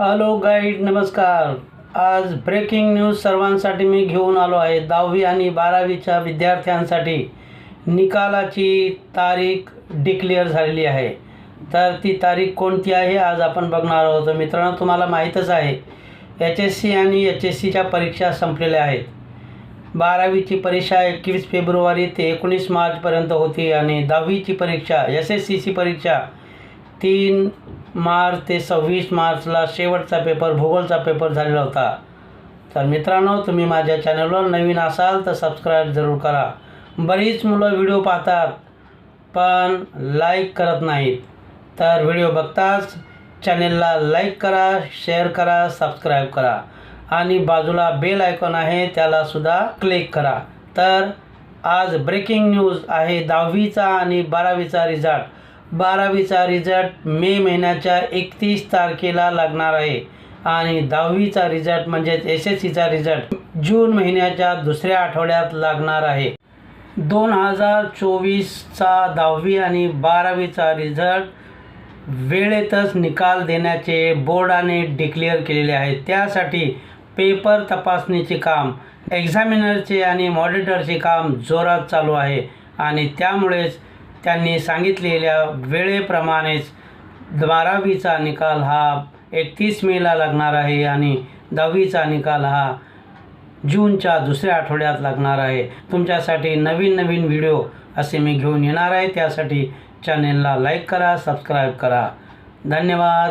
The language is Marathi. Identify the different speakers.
Speaker 1: हॅलो गाईड नमस्कार. आज ब्रेकिंग न्यूज सर्वांसाठी मी घेऊन आलो आहे. दहावी आणि बारावीच्या विद्यार्थ्यांसाठी निकालाची तारीख डिक्लेअर झालेली आहे. तर ती तारीख कोणती आहे आज आपण बघणार आहोत. मित्रांनो तुम्हाला माहीतच आहे एच एस सी आणि एच एस सीच्या परीक्षा संपलेल्या आहेत. बारावीची परीक्षा एकवीस फेब्रुवारी ते एकोणीस मार्चपर्यंत होती आणि दहावीची परीक्षा एस एस सीची परीक्षा तीन मार्च ते सव्वीस मार्चला शेवटचा पेपर भूगोलचा पेपर झालेला होता. तर मित्रांनो तुम्ही माझ्या चॅनलवर नवीन असाल तर सबस्क्राईब जरूर करा. बरीच मुलं व्हिडिओ पाहतात पण लाईक करत नाहीत. तर व्हिडिओ बघताच चॅनेलला लाईक करा शेअर करा सबस्क्राईब करा. आणि बाजूला बेल आयकॉन आहे त्यालासुद्धा क्लिक करा. तर आज ब्रेकिंग न्यूज आहे दहावीचा आणि बारावीचा रिझल्ट. बारावीचा रिझल्ट मे महिन्याच्या एकतीस तारखेला लागणार आहे. आणि दहावीचा रिझल्ट म्हणजेच एस एस सीचा रिझल्ट जून महिन्याच्या दुसऱ्या आठवड्यात लागणार आहे. दोन हजार चोवीसचा दहावी आणि बारावीचा रिझल्ट वेळेतच निकाल देण्याचे बोर्डाने डिक्लेअर केलेले आहे त्यासाठी पेपर तपासणीचे काम एक्झामिनरचे आणि मॉडिटरचे काम जोरात चालू आहे आणि त्यामुळेच त्यांनी सांगितलेल्या वेळेप्रमाणेच बारावीचा निकाल हा एकतीस मेला लागणार आहे आणि दहावीचा निकाल हा जूनच्या दुसऱ्या आठवड्यात लागणार आहे. तुमच्यासाठी नवीन नवीन व्हिडिओ असे मी घेऊन येणार आहे. त्यासाठी चॅनेलला लाईक करा सबस्क्राईब करा. धन्यवाद.